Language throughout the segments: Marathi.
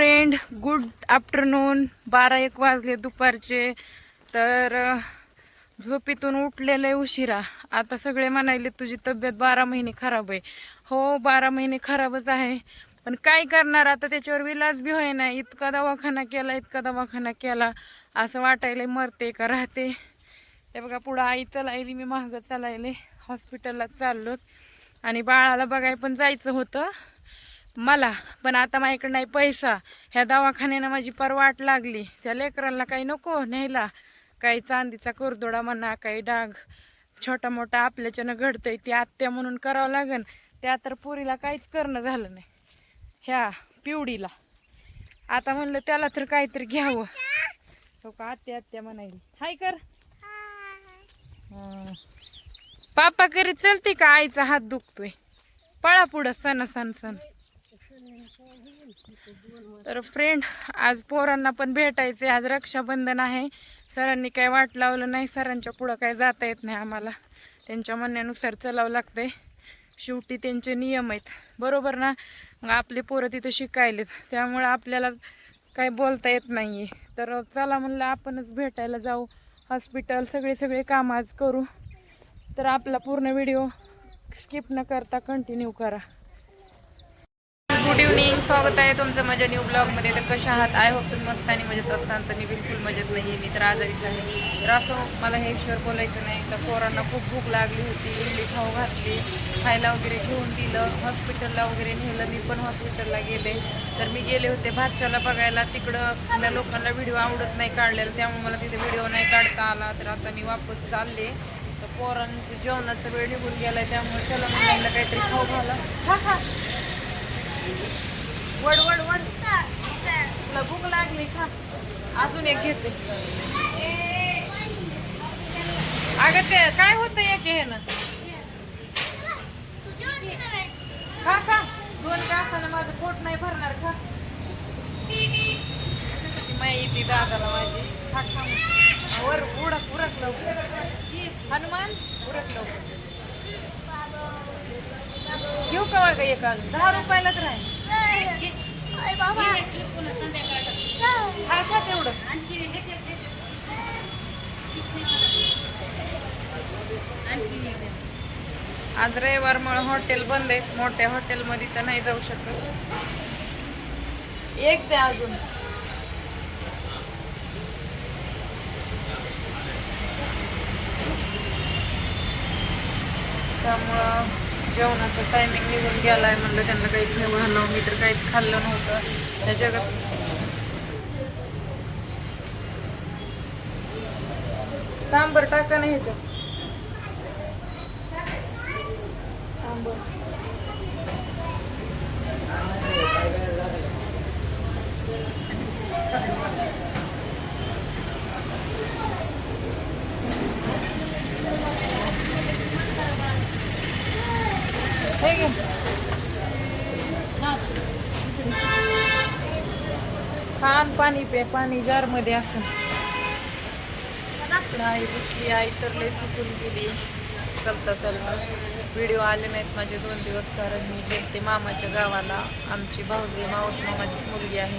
फ्रेंड गुड आफ्टरनून बारा एक वाजले दुपारचे. तर झोपेतून उठलेलं उशिरा. आता सगळे म्हणायले तुझी तब्येत बारा महिने खराब आहे. हो बारा महिने खराबच आहे. पण काय करणार? आता त्याच्यावर विलाज बी होय ना इतका दवाखाना केला इतका दवाखाना केला. असं वाटायला मरते का राहते? ते बघा पुढं आई चलायली मी महाग चालायले. हॉस्पिटलला चाललो आणि बाळाला बघाय पण जायचं होतं. मला पण आता माझ्याकडे नाही पैसा. ह्या दवाखान्यानं माझी परवाट लागली. त्या लेकरांना काही नको न्यायला. काही चांदीचा कुरदोडा म्हणा काही डाग. छोटा मोठा आपल्याच्यानं घडतंय ती आत्या म्हणून करावं लागेल त्या तर पुरीला काहीच करणं झालं नाही. ह्या पिवडीला. आता म्हणलं त्याला तर काहीतरी घ्यावं. हो का आत्या आत्या म्हणाली हाय कर. पापा करीत चलते का? आईचा हात दुखतोय. पळा पुढं सण सण सण. तर फ्रेंड आज पोरांना पण भेटायचे आज रक्षाबंधन आहे. सरांनी काय वाट लावलं नाही सरांच्या पुढं काय जाता येत नाही आम्हाला. त्यांच्या म्हणण्यानुसार चलावं लागतंय. शेवटी त्यांचे नियम आहेत. बरोबर ना? मग आपले पोरं तिथं शिकायलेत. त्यामुळं आपल्याला काय बोलता येत नाही आहे तर चला म्हणलं आपणच भेटायला जाऊ. हॉस्पिटल सगळे सगळे काम आज करू. तर आपला पूर्ण व्हिडिओ स्किप न करता कंटिन्यू करा. स्वागत आहे तुमचं माझ्या न्यू ब्लॉगमध्ये तर कशा आहात? आय होप तुम्ही मस्त आणि मजेत असताना तर मी बिलकुल मजेत नाही मी तर आजारीच आहे. तर असं मला हे शेअर बोलायचं नाही. तर पोरांना खूप भूक लागली होती. इडली खाऊ घातली. खायला वगैरे घेऊन दिलं. हॉस्पिटलला वगैरे नेलं. मी पण हॉस्पिटलला गेले. तर मी गेले होते भातशाला बघायला. तिकडं लोकांना व्हिडिओ आवडत नाही काढलेला. त्यामुळे मला तिथे व्हिडिओ नाही काढता आला. तर आता मी वापस चालले. तर पोरांचं जेवणाचा वेळ निघून गेलाय. त्यामुळे चला मग काहीतरी खाऊ घाला. खा खा वड वड वड. तुला भूक लागली खा अजून एक घेते. अगं ते काय होतं एक हे ना खा खा. दोन तासानं माझं पोट नाही भरणार खा. माहिती दादाला माझी. खा खा. वर उडक उरक लवकर. हनुमान उरक लवकर. घेऊ का बघा एक दहा रुपयालाच राहील. आज रविवारमुळे हॉटेल बंद आहे मोठ्या हॉटेलमध्ये तर नाही जाऊ शकत. एक द्या अजून. त्यामुळं जेवणाचं टायमिंग निघून गेलाय म्हणलं त्यांना काही घेऊ घालावं मी तर काहीच खाल्लं नव्हतं. त्या जगात सांबर टाका ना ह्याच्यात. सांबर. छान पाणी पे पाणी जारमध्ये असं आई बसली आई तर लई थकून गेली. चलता चलता. व्हिडिओ आले नाहीत माझे दोन दिवस कारण मी गेलते मामाच्या गावाला. आमची भाऊजी मावस मामाचीच मुलगी आहे.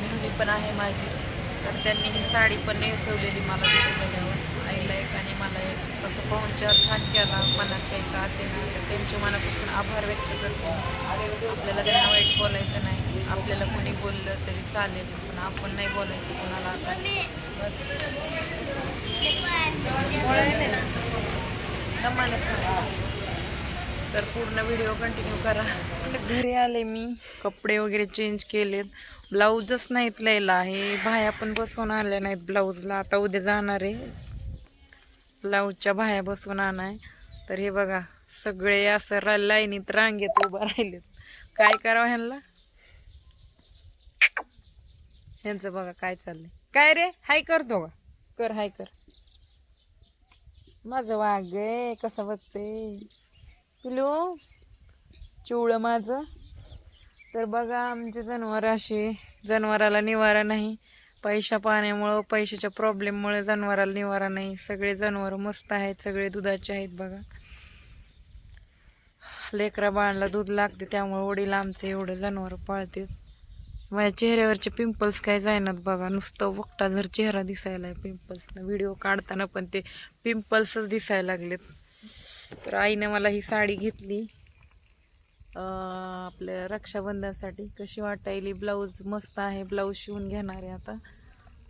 मुलगी पण आहे माझी. तर त्यांनी ही साडी पण नेसवलेली मला तिथे गेल्यावर. आईला एक आणि मला एक. असं पाहुणचार छान केला. मनात काही का असे ना तर त्यांचे मनापासून आभार व्यक्त करतो. आपल्याला त्यांना वाईट बोलायचं नाही. आपल्याला कोणी बोललं तरी चालेल. पण आपण नाही बोलायचं कोणाला आता. तर पूर्ण व्हिडिओ कंटिन्यू करा. घरी आले मी. कपडे वगैरे चेंज केलेत. ब्लाऊजच नाहीत लिहायला आहे बाया पण बसवून आल्या नाहीत ब्लाऊजला आता उद्या जाणार आहे. ब्लाऊजच्या बाह्या बसून आणाय. तर हे बघा सगळे असं रा लाईनीत रांगेत उभं राहिलेत. काय करावं ह्यांना ह्यांचं बघा काय चाललंय. काय रे? हाय करतो का कर हाय कर. माझं वाघ आहे कसं बघते? पिलो चिवळं माझं. तर बघा आमचे जनावर असे जनावराला निवारा नाही. पैशा पाण्यामुळं पैशाच्या प्रॉब्लेममुळे जनावराला निवारा नाही. सगळे जनावर मस्त आहेत सगळे दुधाचे आहेत बघा. लेकरा बाळाला दूध लागते त्यामुळे वडील आमचे एवढे जनावर पाळतात. माझ्या चेहऱ्यावरचे पिंपल्स काय जायनात बघा. नुसतं वकटा जर चेहरा दिसायला आहे पिंपल्सनं व्हिडिओ काढताना पण ते पिंपल्सच दिसायला लागलेत. तर आईनं मला ही साडी घेतली. आपल्या रक्षाबंधनसाठी कशी वाटायली? ब्लाऊज मस्त आहे ब्लाऊज शिवून घेणार आहे आता.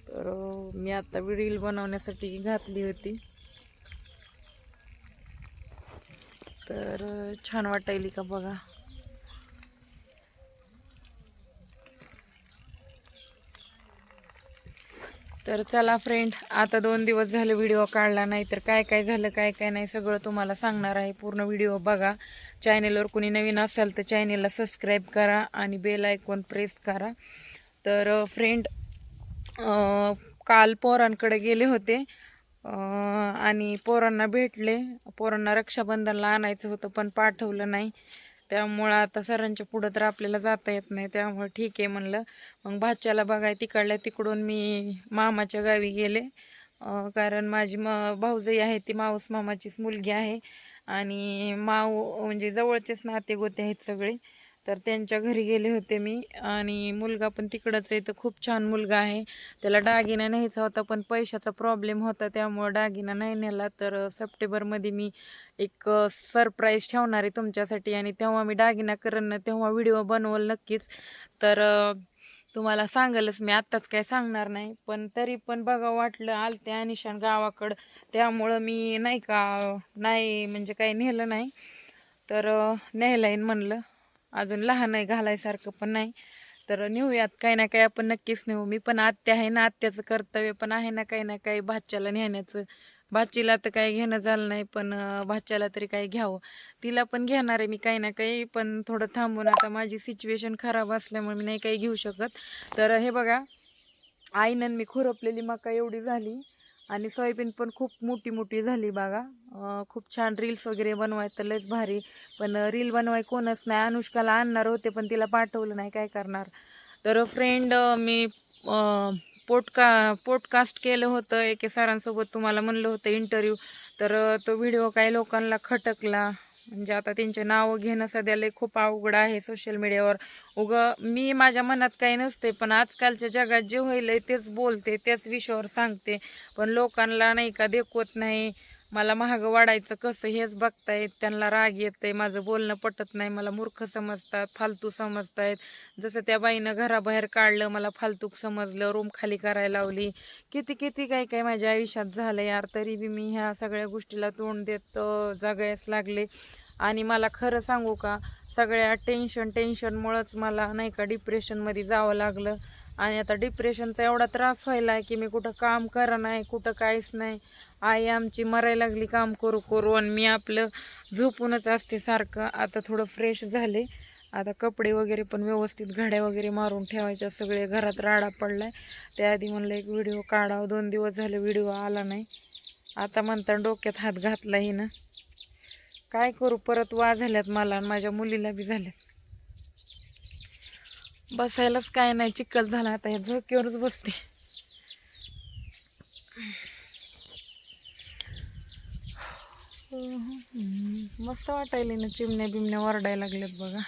तर मी आता रील बनवण्यासाठी घातली होती. तर छान वाटायली का बघा? तर चला फ्रेंड आता दोन दिवस झाले व्हिडिओ काढला नाही तर काय काय झालं काय काय नाही सगळं तुम्हाला सांगणार आहे. पूर्ण व्हिडिओ बघा. चॅनेलवर कोणी नवीन असाल तर चॅनेलला सबस्क्राईब करा आणि बेल आयकॉन प्रेस करा. तर फ्रेंड काल पोरांकडे गेले होते आणि पोरांना भेटले. पोरांना रक्षाबंधनला आणायचं होतं पण पाठवलं नाही. त्यामुळं आता सरांच्या पुढं तर आपल्याला जाता येत नाही. त्यामुळं ठीक आहे म्हणलं. मग भाच्याला बघाय तिकडल्या तिकडून मी मामाच्या गावी गेले. कारण माझी म भाऊजई आहे ती माऊस मामाचीच मुलगी आहे. आणि माऊ म्हणजे जवळचेच नाते गोते आहेत सगळे तर त्यांच्या घरी गेले होते मी. आणि मुलगा पण तिकडंच आहे तर खूप छान मुलगा आहे. त्याला दागिना न्यायचा होता पण पैशाचा प्रॉब्लेम होता त्यामुळं दागिना नाही नेला. तर सप्टेंबरमध्ये मी एक सरप्राईज ठेवणार आहे तुमच्यासाठी. आणि तेव्हा मी दागिना करेन तेव्हा व्हिडिओ बनवल नक्कीच. तर तुम्हाला सांगलच मी आत्ताच काय सांगणार नाही. पण तरी पण बघा वाटलं आलते अनिशान गावाकडं. त्यामुळं मी नाही का नाही म्हणजे काही नेलं नाही. तर अं, न्यायला येईन म्हणलं. अजून लहान आहे घालायसारखं पण नाही. तर नेऊयात काही ना काही आपण नक्कीच नेऊ. मी पण आत्या आहे ना आत्याचं कर्तव्य पण आहे ना काही ना काही भाच्याला नेण्याचं. भाचीला तर काही घेणं झालं नाही पण भाच्याला तरी काही घ्यावं. तिला पण घेणार आहे मी काही ना काही पण थोडं थांबून आता माझी सिच्युएशन खराब असल्यामुळे मी नाही काही घेऊ शकत. तर हे बघा आईनं मी खुरपलेली मका एवढी झाली आणि सोयाबीन पण खूप मोठी मोठी झाली बघा. खूप छान रील्स वगैरे बनवाय तर लयच भारी. पण रील बनवाय कोणच नाही. अनुष्काला आणणार होते पण तिला पाठवलं नाही काय करणार? तर फ्रेंड मी पोटका पॉडकास्ट केलं होतं. एके सरांसोबत तुम्हाला म्हणलं होतं इंटरव्ह्यू तर तो व्हिडिओ काही लोकांना खटकला. म्हणजे आता त्यांचे नावं घेणं सध्या लय खूप अवघड आहे सोशल मीडियावर उगं मी माझ्या मनात काही नसते पण आजकालच्या जगात जे होईल तेच बोलते त्याच विषयावर सांगते. पण लोकांना नाही का देखवत नाही. मला महाग वाढायचं कसं हेच बघतायत त्यांना राग येतंय माझं बोलणं पटत नाही मला मूर्ख समजतात फालतू समजतायत. जसं त्या बाईनं घराबाहेर काढलं मला फालतूक समजलं रूम खाली करायला लावली. किती किती काय काय माझ्या आयुष्यात झालं यार तरी बी मी ह्या सगळ्या गोष्टीला तोंड देत अं, जगायस लागले. आणि मला खरं सांगू का सगळ्या टेन्शन टेन्शनमुळंच मला नाही का डिप्रेशनमध्ये जावं लागलं. आणि आता डिप्रेशनचा एवढा त्रास व्हायला आहे की मी कुठं काम करा नाही कुठं काहीच नाही. आई आमची मरायला लागली काम करू करू आणि मी आपलं झोपूनच असते सारखं. आता थोडं फ्रेश झाले. आता कपडे वगैरे पण व्यवस्थित घड्या वगैरे मारून ठेवायच्या. सगळे घरात राडा पडलाय. त्याआधी म्हणलं एक व्हिडिओ काढावं. दोन दिवस झाले व्हिडिओ आला नाही. आता म्हणता डोक्यात हात घातलाही ना काय करू? परत वा झाल्यात मला आणि माझ्या मुलीला बी झाल्यात. बसायलाच काय नाही चिखल झाला आता या झोक्यावरच बसते. मस्त वाटायले ना चिमण्या बिमण्या वरडायला लागल्यात बघा.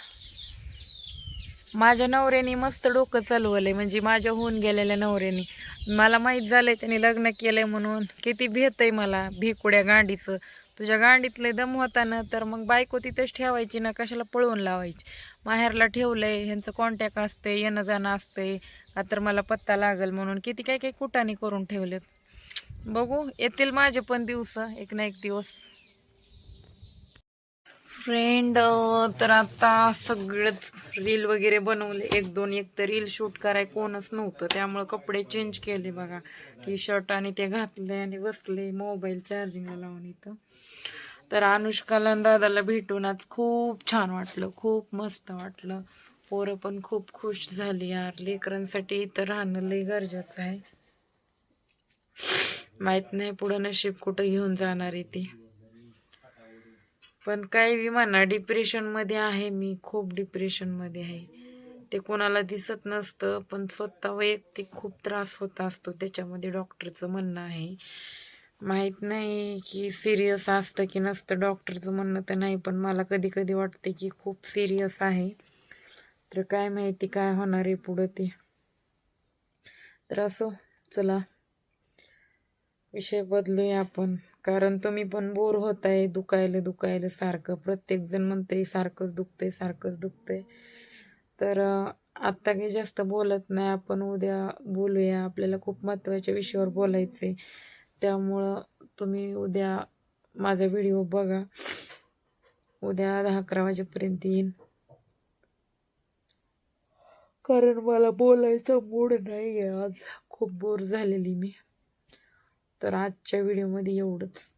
माझ्या नवऱ्याने मस्त डोकं चालवलंय म्हणजे माझ्या होऊन गेलेल्या नवऱ्याने. मला माहीत झालंय त्यांनी लग्न केलंय म्हणून. किती भेत आहे मला भिकुड्या गांडीचं. तुझ्या गांडीतले दम होता ना तर मग बायको तिथंच ठेवायची ना कशाला पळवून लावायची? माहेरला ठेवलंय ह्यांचं कॉन्टॅक्ट असते येणं जाणं असते का तर मला पत्ता लागल म्हणून. किती काय काही कुटाने करून ठेवलेत. बघू येतील माझे पण दिवस एक ना एक दिवस. फ्रेंड तर आता सगळंच रील वगैरे बनवले. एक दोन एक तर रील शूट कराय कोणच नव्हतं. त्यामुळं कपडे चेंज केले बघा. टी शर्ट आणि ते घातले आणि बसले मोबाईल चार्जिंगला लावून इथं. तर अनुष्काला दादाला भेटून आज खूप छान वाटलं खूप मस्त वाटलं. पोरं पण खूप खुश झाली यार. लेकरांसाठी इथं राहणं लय गरजेचं आहे. माहीत नाही पुढं नशीब कुठं घेऊन जाणार आहे ते. पण काही बी म्हणा डिप्रेशनमध्ये आहे मी खूप डिप्रेशनमध्ये आहे. ते कोणाला दिसत नसतं पण स्वतः वैयक्तिक खूप त्रास होत असतो. त्याच्यामध्ये डॉक्टरचं म्हणणं आहे. माहीत नाही की सिरियस असतं की नसतं. डॉक्टरचं म्हणणं तर नाही पण मला कधी कधी वाटते की खूप सिरियस आहे. तर काय माहिती काय होणार आहे पुढं ते. तर असो चला. विषय बदलूया आपण. कारण तुम्ही पण बोर होत आहे दुखायला दुखायला सारखं. प्रत्येकजण म्हणतंय सारखंच दुखतंय सारखंच दुखतंय. तर आत्ता काही जास्त बोलत नाही. आपण उद्या बोलूया. आपल्याला खूप महत्त्वाच्या विषयावर बोलायचं आहे त्यामुळं तुम्ही उद्या माझा व्हिडिओ बघा. उद्या दहा अकरा वाजेपर्यंत येईन. कारण मला बोलायचा मूड नाही आहे आज. खूप बोर झालेली मी. तर आजच्या व्हिडिओमध्ये एवढंच.